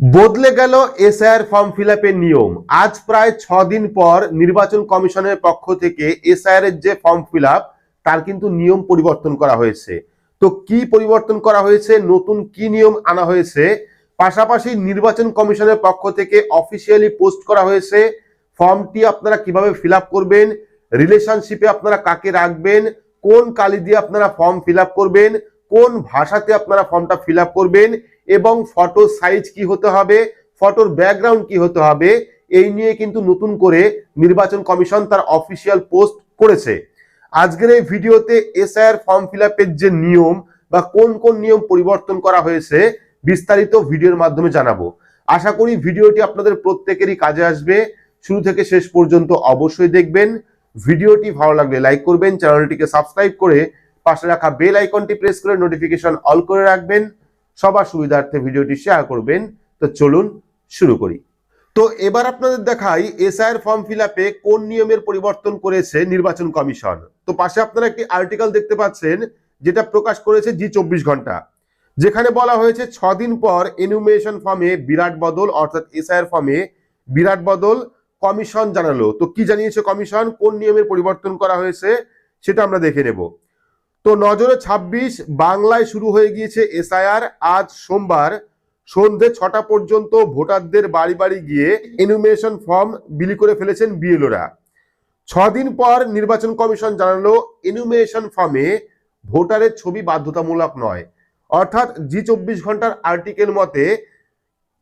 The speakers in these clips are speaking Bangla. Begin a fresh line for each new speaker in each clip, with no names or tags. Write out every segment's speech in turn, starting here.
বদলে গেল এসআইআর ফর্ম ফিল নিয়ম। আজ প্রায় ছ দিন পর নির্বাচন কমিশনের পক্ষ থেকে এসআইআর এর যে ফর্ম ফিল তার কিন্তু নিয়ম পরিবর্তন করা হয়েছে। তো কি পরিবর্তন করা হয়েছে, নতুন কি নিয়ম আনা হয়েছে, পাশাপাশি নির্বাচন কমিশনের পক্ষ থেকে অফিসিয়ালি পোস্ট করা হয়েছে। ফর্মটি আপনারা কীভাবে ফিল করবেন, রিলেশনশিপে আপনারা কাকে রাখবেন, কোন কালি দিয়ে আপনারা ফর্ম ফিল করবেন, কোন ভাষাতে আপনারা ফর্মটা ফিল করবেন এবং ফটো সাইজ কি হতে হবে ফটোর ব্যাকগ্রাউন্ড কি হতে হবে, এই নিয়ে কিন্তু নতুন করে নির্বাচন কমিশন তার অফিসিয়াল পোস্ট করেছে। আজকের এই ভিডিওতে এসআইআর ফর্ম ফিল যে নিয়ম বা কোন কোন নিয়ম পরিবর্তন করা হয়েছে, বিস্তারিত ভিডিওর মাধ্যমে জানাব। আশা করি ভিডিওটি আপনাদের প্রত্যেকেরই কাজে আসবে। শুরু থেকে শেষ পর্যন্ত অবশ্যই দেখবেন। ভিডিওটি ভালো লাগলে লাইক করবেন চ্যানেলটিকে সাবস্ক্রাইব করে পাশে রাখা বেল আইকনটি প্রেস করে নোটিফিকেশন অল করে রাখবেন। সবার সুবিধার্থে ভিডিওটি শেয়ার করবেন। তো চলুন শুরু করি। তো এবার আপনাদের দেখাই এসআইআর ফর্ম ফিল কোন নিয়মের পরিবর্তন করেছে নির্বাচন কমিশন। তো পাশে আপনারা একটি আর্টিকেল দেখতে পাচ্ছেন, যেটা প্রকাশ করেছে জি চব্বিশ ঘণ্টা। যেখানে বলা হয়েছে দিন পর এনুমেশন ফর্মে বিরাট বদল, অর্থাৎ এসআইআর ফর্মে বিরাট বদল কমিশন জানালো। তো কি জানিয়েছে কমিশন? কোন নিয়মের পরিবর্তন করা হয়েছে? সেটা আমরা দেখে নেব। তো নজরে ২৬ বাংলায় শুরু হয়ে গিয়েছে এসআইআর। আজ সোমবার সন্ধে ছটা পর্যন্ত ভোটারদের বাড়ি বাড়ি গিয়ে এনুমেশন ফর্ম বিলি করে ফেলেছেন বিএলওরা। দিন পর নির্বাচন কমিশন জানালো এনুমেশন ফর্মে ভোটারের ছবি বাধ্যতামূলক নয়। অর্থাৎ জি চব্বিশ ঘণ্টার আর্টিকেল মতে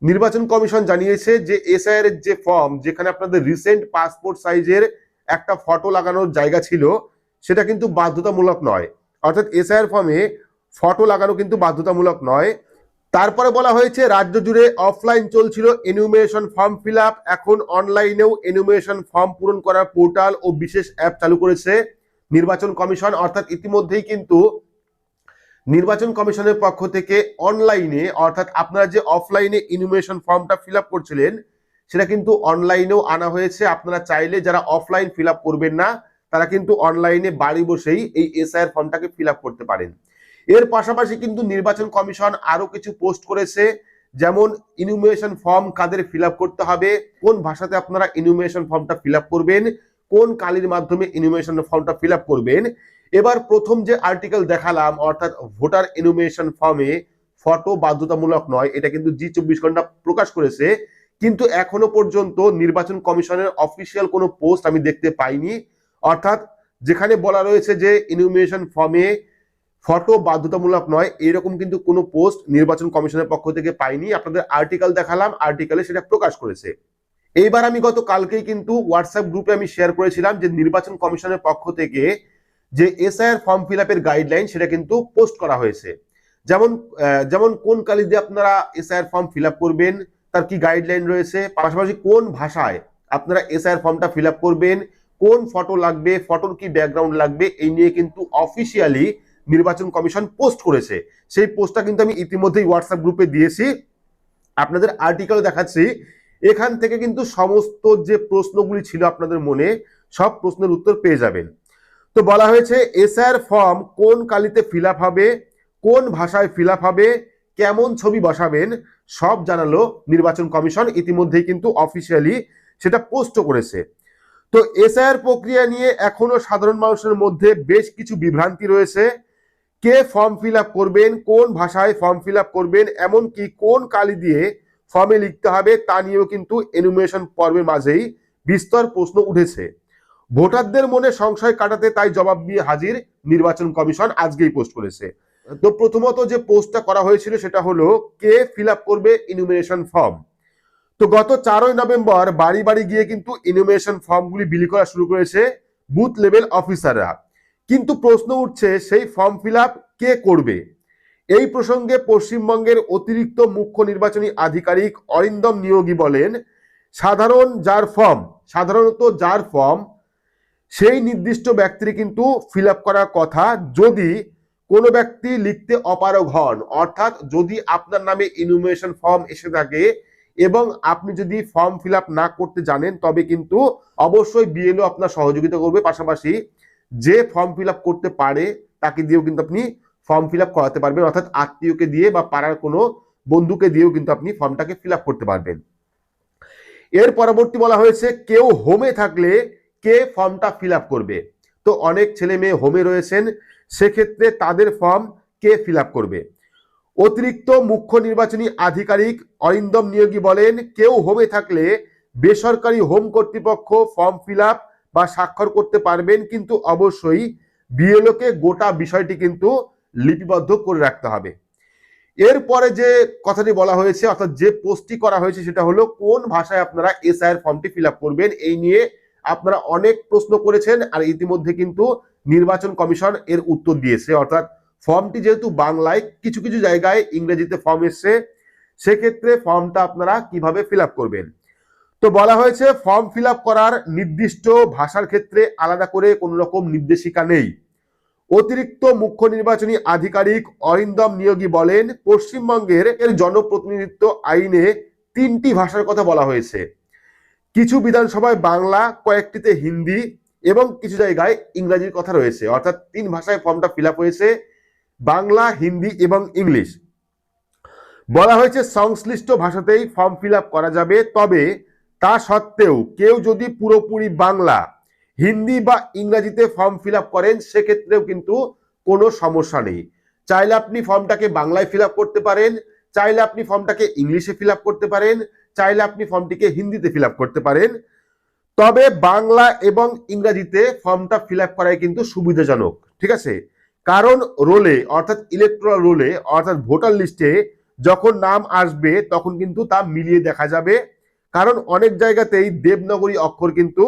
নির্বাচন কমিশন জানিয়েছে যে এসআইআর যে ফর্ম, যেখানে আপনাদের রিসেন্ট পাসপোর্ট সাইজের একটা ফটো লাগানোর জায়গা ছিল, সেটা কিন্তু বাধ্যতামূলক নয়। অর্থাৎ এসআইআর ফর্মে ফটো লাগানো কিন্তু বাধ্যতামূলক নয়। তারপরে বলা হয়েছে, রাজ্য জুড়ে অফলাইন চলছিল এনুমেশন ফর্ম ফিল এখন অনলাইনেও এনুমেশন ফর্ম পূরণ করার পোর্টাল ও বিশেষ অ্যাপ চালু করেছে নির্বাচন কমিশন। অর্থাৎ ইতিমধ্যেই কিন্তু নির্বাচন কমিশনের পক্ষ থেকে অনলাইনে অর্থাৎ আপনারা যে অফলাইনে ইনুমেশন ফর্মটা ফিল করছিলেন, সেটা কিন্তু অনলাইনেও আনা হয়েছে। আপনারা চাইলে যারা অফলাইন ফিল করবেন না তারা কিন্তু অনলাইনে বাড়ি বসেই এই এসআইআর ফর্মটাকে ফিল করতে পারেন। এর পাশাপাশি কিন্তু নির্বাচন কমিশন আরও কিছু পোস্ট করেছে, যেমন ইনুমেশন ফর্ম কাদের ফিল করতে হবে, কোন ভাষাতে আপনারা ইনুমেশন ফর্মটা ফিল করবেন, কোন কালির মাধ্যমে ইনুমেশন ফর্মটা ফিল করবেন। এবার প্রথম যে আর্টিকেল দেখালাম, অর্থাৎ ভোটার ইনুমেশন ফর্মে ফটো বাধ্যতামূলক নয়, এটা কিন্তু জি চব্বিশ ঘণ্টা প্রকাশ করেছে। কিন্তু এখনও পর্যন্ত নির্বাচন কমিশনের অফিসিয়াল কোনো পোস্ট আমি দেখতে পাইনি। অর্থাৎ যেখানে বলা রয়েছে যে ইনুমেশন ফর্মে ফটো বাধ্যতামূলক নয়, এরকম কিন্তু কোনো পোস্ট নির্বাচন কমিশনের পক্ষ থেকে পাইনি। আপনাদের আর্টিকেল দেখালাম আর্টিকেলে সেটা প্রকাশ করেছে। এইবার আমি গত কালকেই কিন্তু হোয়াটসঅ্যাপ গ্রুপে আমি শেয়ার করেছিলাম যে নির্বাচন কমিশনের পক্ষ থেকে যে এসআইআর ফর্ম ফিল আপের গাইডলাইন সেটা কিন্তু পোস্ট করা হয়েছে। যেমন যেমন কোন কালি দিয়ে আপনারা এসআইআর ফর্ম ফিল করবেন, তার কি গাইডলাইন রয়েছে, পাশাপাশি কোন ভাষায় আপনারা এসআইআর ফর্মটা ফিল করবেন কোন ফটো লাগবে ফটোর কি ব্যাকগ্রাউন্ড লাগবে, এই নিয়ে কিন্তু অফিসিয়ালি নির্বাচন কমিশন পোস্ট করেছে। সেই পোস্টটা কিন্তু আমি ইতিমধ্যেই হোয়াটসঅ্যাপ গ্রুপে দিয়েছি। আপনাদের আর্টিকেল দেখাচ্ছি। এখান থেকে কিন্তু সমস্ত যে প্রশ্নগুলি ছিল আপনাদের মনে, সব প্রশ্নের উত্তর পেয়ে যাবেন। তো বলা হয়েছে এসআর ফর্ম কোন কালিতে ফিল হবে, কোন ভাষায় ফিল হবে, কেমন ছবি বসাবেন, সব জানালো নির্বাচন কমিশন। ইতিমধ্যেই কিন্তু অফিসিয়ালি সেটা পোস্ট করেছে। তো এসআইআর প্রক্রিয়া নিয়ে এখনও সাধারণ মানুষের মধ্যে বেশ কিছু বিভ্রান্তি রয়েছে। কে ফর্ম ফিল করবেন, কোন ভাষায় ফর্ম ফিল করবেন, এমনকি কোন কালি দিয়ে ফর্মে লিখতে হবে তা নিয়েও কিন্তু এনুমেশন পর্বের মাঝেই বিস্তর প্রশ্ন উঠেছে। ভোটারদের মনে সংশয় কাটাতে তাই জবাব দিয়ে হাজির নির্বাচন কমিশন আজকেই পোস্ট করেছে। তো প্রথমত যে পোস্টটা করা হয়েছিল সেটা হলো, কে ফিল করবে ইনুমিনেশন ফর্ম? তো গত চারই নভেম্বর বাড়ি বাড়ি গিয়ে কিন্তু ইনুমিনেশন ফর্মগুলি বিলি করা শুরু করেছে বুথ লেভেল অফিসাররা কিন্তু প্রশ্ন উঠছে, সেই ফর্ম ফিল কে করবে? এই প্রসঙ্গে পশ্চিমবঙ্গের অতিরিক্ত মুখ্য নির্বাচনী আধিকারিক অরিন্দম নিয়োগী বলেন, সাধারণ যার ফর্ম সাধারণত যার ফর্ম সেই নির্দিষ্ট ব্যক্তির কিন্তু ফিল করার কথা যদি কোনো ব্যক্তি লিখতে অপারগ হন, অর্থাৎ যদি আপনার নামে ইনুমেশন ফর্ম এসে থাকে এবং আপনি যদি ফর্ম ফিল না করতে জানেন, তবে কিন্তু অবশ্যই বিএলও আপনার সহযোগিতা করবে। পাশাপাশি যে ফর্ম ফিল করতে পারে, তাকে দিয়েও কিন্তু আপনি ফর্ম ফিল করাতে পারবেন। অর্থাৎ আত্মীয়কে দিয়ে বা পাড়ার কোনো বন্ধুকে দিয়েও কিন্তু আপনি ফর্মটাকে ফিল করতে পারবেন। এর পরবর্তী বলা হয়েছে, কেউ হোমে থাকলে কে ফর্মটা ফিল করবে? তো অনেক ছেলে মেয়ে হোমে রয়েছেন, সেক্ষেত্রে তাদের ফর্ম কে ফিল করবে? অতিরিক্ত মুখ্য নির্বাচনী আধিকারিক অরিন্দম নিয়োগী বলেন, কেউ হোমে থাকলে বেসরকারি হোম কর্তৃপক্ষ ফর্ম ফিল বা স্বাক্ষর করতে পারবেন, কিন্তু অবশ্যই বিএলওকে গোটা বিষয়টি কিন্তু লিপিবদ্ধ করে রাখতে হবে। এরপরে যে কথাটি বলা হয়েছে, অর্থাৎ যে পোস্টটি করা হয়েছে, সেটা হলো, কোন ভাষায় আপনারা এসআইয়ের ফর্মটি ফিল করবেন? এই নিয়ে আপনারা অনেক প্রশ্ন করেছেন, আর ইতিমধ্যে কিন্তু নির্বাচন কমিশন এর উত্তর দিয়েছে। অর্থাৎ ফর্মটি যেহেতু বাংলায় কিছু কিছু জায়গায় ইংরেজিতে ফর্ম এসছে, সেক্ষেত্রে ফর্মটা আপনারা কীভাবে ফিল করবেন? তো বলা হয়েছে, ফর্ম ফিল করার নির্দিষ্ট ভাষার ক্ষেত্রে আলাদা করে কোনো রকম নির্দেশিকা নেই। অতিরিক্ত মুখ্য নির্বাচনী আধিকারিক অরিন্দম নিয়োগী বলেন, পশ্চিমবঙ্গের এর জনপ্রতিনিধিত্ব আইনে তিনটি ভাষার কথা বলা হয়েছে। কিছু বিধানসভায় বাংলা, কয়েকটিতে হিন্দি এবং কিছু জায়গায় ইংরাজির কথা রয়েছে। অর্থাৎ তিন ভাষায় ফর্মটা ফিল হয়েছে। বাংলা, হিন্দি এবং ইংলিশ। বলা হয়েছে, সংশ্লিষ্ট ভাষাতেই ফর্ম ফিল করা যাবে, তবে তা সত্ত্বেও কেউ যদি পুরোপুরি বাংলা, হিন্দি বা ইংরাজিতে ফর্ম ফিল করেন, সেক্ষেত্রেও কিন্তু কোনো সমস্যা নেই। চাইলে আপনি ফর্মটাকে বাংলায় ফিল করতে পারেন, চাইলে আপনি ফর্মটাকে ইংলিশে ফিল করতে পারেন, চাইলে আপনি ফর্মটিকে হিন্দিতে ফিল করতে পারেন। তবে বাংলা এবং ইংরাজিতে ফর্মটা ফিল করাই কিন্তু সুবিধাজনক, ঠিক আছে? কারণ রোলে অর্থাৎ ইলেকট্রাল রোলে অর্থাৎ ভোটার লিস্টে যখন নাম আসবে, তখন কিন্তু তা মিলিয়ে দেখা যাবে। কারণ অনেক জায়গাতেই দেবনগরী অক্ষর কিন্তু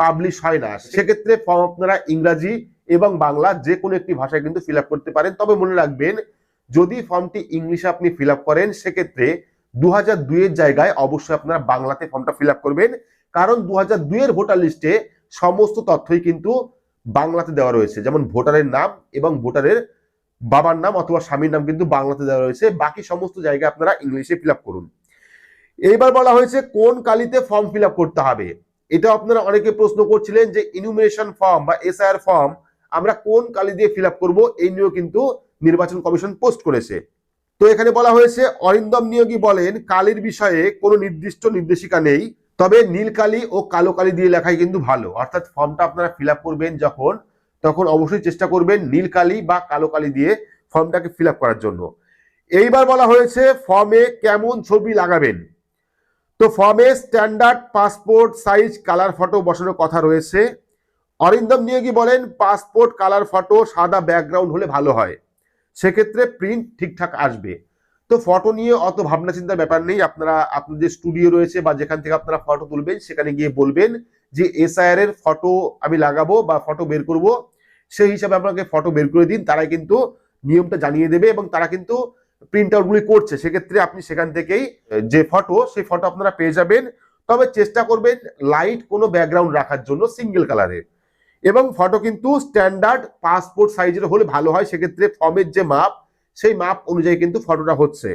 পাবলিশ হয় না। সেক্ষেত্রে ফর্ম আপনারা ইংরাজি এবং বাংলা যে কোনো একটি ভাষায় কিন্তু ফিল করতে পারেন। তবে মনে রাখবেন, যদি ফর্মটি ইংলিশে আপনি ফিল করেন, সেক্ষেত্রে দু হাজার দুইয়ের জায়গায় অবশ্যই আপনারা বাংলাতে ফর্মটা ফিল করবেন। কারণ দু হাজার দুইয়ের ভোটার লিস্টে সমস্ত তথ্যই কিন্তু বাংলাতে দেওয়া রয়েছে, যেমন ভোটারের নাম এবং ভোটারের বাবার নাম অথবা স্বামীর নাম কিন্তু বাংলাতে দেওয়া রয়েছে। বাকি সমস্ত জায়গায় আপনারা ইংলিশে ফিল করুন। এইবার বলা হয়েছে কোন কালিতে ফর্ম ফিল করতে হবে? এটা আপনারা অনেকে প্রশ্ন করছিলেন যে ইনুমিনেশন ফর্ম বা এসআইআর ফর্ম আমরা কোন কালি দিয়ে ফিল করব? এই নিয়েও কিন্তু নির্বাচন কমিশন পোস্ট করেছে। তো এখানে বলা হয়েছে, অরিন্দম নিয়োগী বলেন, কালির বিষয়ে কোনো নির্দিষ্ট নির্দেশিকা নেই। তবে নীল কালি ও কালো কালি দিয়ে লেখাই কিন্তু ভালো। অর্থাৎ ফর্মটা আপনারা ফিল করবেন যখন, তখন অবশ্যই চেষ্টা করবেন নীল কালি বা কালো কালি দিয়ে ফর্মটাকে ফিল করার জন্য। এইবার বলা হয়েছে ফর্মে কেমন ছবি লাগাবেন? তো ফর্মে standard passport size colour photo বসানোর কথা রয়েছে। অরিন্দম নিয়োগী বলেন পাসপোর্ট কালার ফটো সাদা ব্যাকগ্রাউন্ড হলে ভালো হয়। সেক্ষেত্রে প্রিন্ট ঠিকঠাক আসবে। তো ফটো নিয়ে অত ভাবনা চিন্তার ব্যাপার নেই। আপনারা, আপনাদের স্টুডিও রয়েছে বা যেখান থেকে আপনারা ফটো তুলবেন, সেখানে গিয়ে বলবেন যে এসআইআর এর ফটো আমি লাগাবো বা ফটো বের করব। সেই হিসাবে আপনাকে ফটো বের করে দিন। তারাই কিন্তু নিয়মটা জানিয়ে দেবে এবং তারা কিন্তু প্রিন্ট আউটগুলি করছে। সেক্ষেত্রে আপনি সেখান থেকেই, যে ফটো সেই ফটো আপনারা পেয়ে যাবেন। তবে চেষ্টা করবেন লাইট কোনো ব্যাকগ্রাউন্ড রাখার জন্য সিঙ্গেল কালারের এবং ফটো কিন্তু স্ট্যান্ডার্ড পাসপোর্ট সাইজের হলে ভালো হয়। সেক্ষেত্রে ফর্মের যে মাপ সেই মাপ অনুযায়ী কিন্তু ফটোটা হচ্ছে।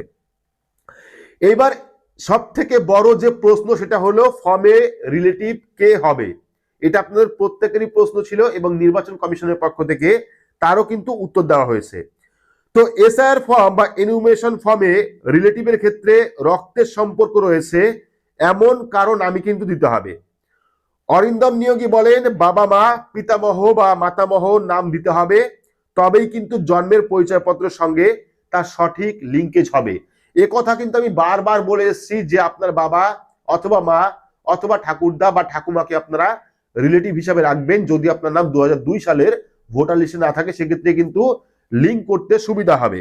এইবার সব থেকে বড় যে প্রশ্ন সেটা হলো ফর্মে রিলেটিভ কে হবে? এটা আপনাদের প্রত্যেকেরই প্রশ্ন ছিল এবং নির্বাচন কমিশনের পক্ষ থেকে তারও কিন্তু উত্তর দেওয়া হয়েছে। তো এসআইআর ফর্ম বা এনিউমেশন ফর্মে রিলেটিভের ক্ষেত্রে রক্তের সম্পর্ক রয়েছে, এমন কারণ আমি কিন্তু দিতে হবে। অরিন্দম নিয়োগী বলেন বাবা মা পিতামহ বা মাতামহ নাম দিতে হবে। তবেই কিন্তু জন্মের পরিচয়পত্রের সঙ্গে তার সঠিক লিঙ্কেজ হবে। এ কথা কিন্তু আমি বারবার বলে এসেছি যে আপনার বাবা অথবা মা অথবা ঠাকুরদা বা ঠাকুমাকে আপনারা রিলেটিভ হিসাবে রাখবেন। যদি আপনার নাম দু হাজার দুই সালের ভোটার লিস্টে না থাকে, সেক্ষেত্রে কিন্তু লিঙ্ক করতে সুবিধা হবে।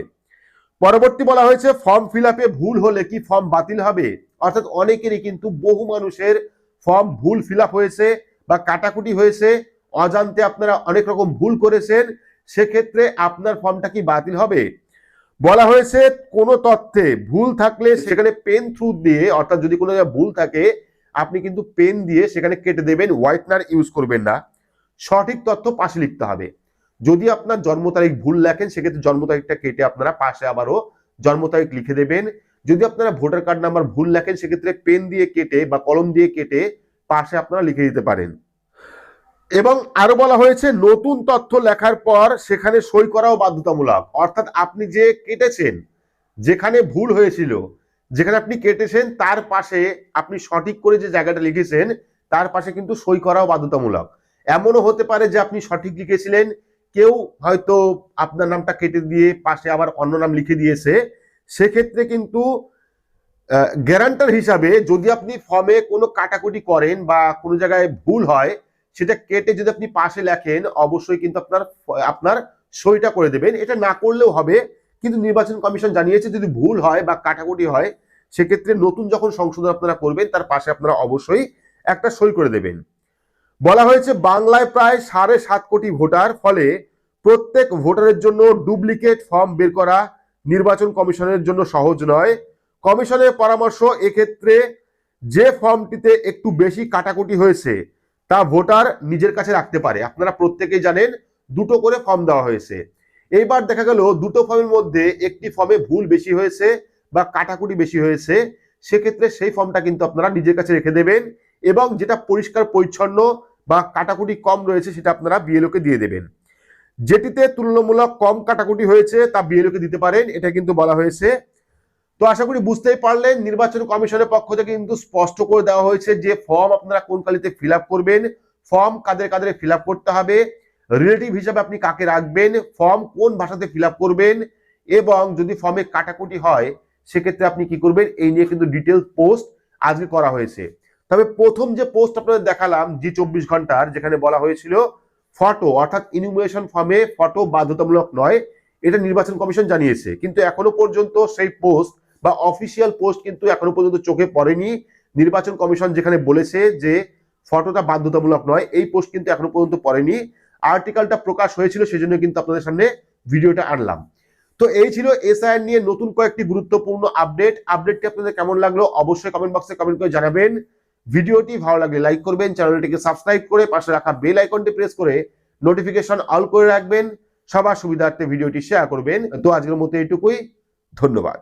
পরবর্তী বলা হয়েছে ফর্ম ফিল ভুল হলে কি ফর্ম বাতিল হবে? অর্থাৎ অনেকেরই কিন্তু বহু মানুষের ফর্ম ভুল ফিল হয়েছে বা কাটাকুটি হয়েছে। অজান্তে আপনারা অনেক রকম ভুল করেছেন। সেক্ষেত্রে আপনার ফর্মটা কি বাতিল হবে? বলা হয়েছে কোনো তথ্যে ভুল থাকলে সেখানে পেন থ্রু দিয়ে, অর্থাৎ যদি কোনো ভুল থাকে, আপনি কিন্তু পেন দিয়ে সেখানে কেটে দেবেন হোয়াইটনার ইউজ করবেন না। সঠিক তথ্য পাশে লিখতে হবে। যদি আপনার জন্ম তারিখ ভুল লেখেন, সেক্ষেত্রে জন্ম তারিখটা কেটে আপনারা পাশে আবারও জন্ম তারিখ লিখে দেবেন। যদি আপনারা ভোটার কার্ড নাম্বার ভুল লেখেন, সেক্ষেত্রে পেন দিয়ে কেটে বা কলম দিয়ে কেটে পাশে আপনারা লিখে দিতে পারেন। এবং আরও বলা হয়েছে, নতুন তথ্য লেখার পর সেখানে সই করাও বাধ্যতামূলক। অর্থাৎ আপনি যে কেটেছেন, যেখানে ভুল হয়েছিল, যেখানে আপনি কেটেছেন, তার পাশে আপনি সঠিক করে যে জায়গাটা লিখেছেন, তার পাশে কিন্তু সই করাও বাধ্যতামূলক। এমনও হতে পারে যে আপনি সঠিক লিখেছিলেন, কেউ হয়তো আপনার নামটা কেটে দিয়ে পাশে আবার অন্য নাম লিখে দিয়েছে। সেক্ষেত্রে কিন্তু গ্যারান্টার হিসাবে যদি আপনি ফর্মে কোনো কাটাকুটি করেন বা কোনো জায়গায় ভুল হয় সেটা কেটে যদি আপনি পাশে লেখেন, অবশ্যই কিন্তু আপনার আপনার সইটা করে দেবেন। এটা না করলেও হবে, কিন্তু নির্বাচন কমিশন জানিয়েছে যদি ভুল হয় বা কাটাকুটি হয়, সেক্ষেত্রে নতুন যখন সংশোধন আপনারা করবেন, তার পাশে আপনারা অবশ্যই একটা সই করে দেবেন। বলা হয়েছে, বাংলায় প্রায় সাড়ে সাত কোটি ভোটার, ফলে প্রত্যেক ভোটারের জন্য ডুপ্লিকেট ফর্ম বের করা নির্বাচন কমিশনের জন্য সহজ নয়। কমিশনের পরামর্শ, এক্ষেত্রে যে ফর্মটিতে একটু বেশি কাটাকুটি হয়েছে তা ভোটার নিজের কাছে রাখতে পারে। আপনারা প্রত্যেকেই জানেন দুটো করে ফর্ম দেওয়া হয়েছে। এইবার দেখা গেল দুটো ফর্মের মধ্যে একটি ফর্মে ভুল বেশি হয়েছে বা কাটাকুটি বেশি হয়েছে, সেক্ষেত্রে সেই ফর্মটা কিন্তু আপনারা নিজের কাছে রেখে দেবেন এবং যেটা পরিষ্কার, পরিচ্ছন্ন বা কাটাকুটি কম রয়েছে সেটা আপনারা বিএলওকে দিয়ে দেবেন। যেটিতে তুলনামূলক কম কাটাকুটি হয়েছে তা বিএলওকে দিতে পারেন। এটা কিন্তু বলা হয়েছে তো আশা করি বুঝতেই পারলেন, নির্বাচন কমিশনের পক্ষ থেকে কিন্তু স্পষ্ট করে দেওয়া হয়েছে যে ফর্ম আপনারা কোন কালিতে ফিল করবেন, ফর্ম কাদের কাদের ফিল করতে হবে, রিলেটিভ হিসাবে আপনি কাকে রাখবেন, ফর্ম কোন ভাষাতে ফিল করবেন এবং যদি ফর্মে কাটাকুটি হয়, সেক্ষেত্রে আপনি কি করবেন? এই নিয়ে কিন্তু ডিটেল পোস্ট আজকে করা হয়েছে। তবে প্রথম যে পোস্ট আপনাদের দেখালাম, জি চব্বিশ ঘণ্টার, যেখানে বলা হয়েছিল ফটো, অর্থাৎ ইনুমিনেশন ফর্মে ফটো বাধ্যতামূলক নয়, এটা নির্বাচন কমিশন জানিয়েছে। কিন্তু এখনও পর্যন্ত সেই পোস্ট বা অফিসিয়াল পোস্ট কিন্তু এখনও পর্যন্ত চোখে পড়েনি। নির্বাচন কমিশন যেখানে বলেছে যে ফটোটা বাধ্যতামূলক নয়, এই পোস্ট কিন্তু এখনও পর্যন্ত পড়েনি। আর্টিকেলটা প্রকাশ হয়েছিল সেজন্য কিন্তু আপনাদের সামনে ভিডিওটা আনলাম। তো এই ছিল এসআইআর নিয়ে নতুন কয়েকটি গুরুত্বপূর্ণ আপডেট আপডেটটি আপনাদের কেমন লাগল অবশ্যই কমেন্ট বক্সে কমেন্ট করে জানাবেন। ভিডিওটি ভালো লাগলে লাইক করবেন, চ্যানেলটিকে সাবস্ক্রাইব করে পাশে রাখা বেল আইকনটি প্রেস করে নোটিফিকেশন অল করে রাখবেন। সবার সুবিধার্থে ভিডিওটি শেয়ার করবেন। তো আজকের মতো এইটুকুই, ধন্যবাদ।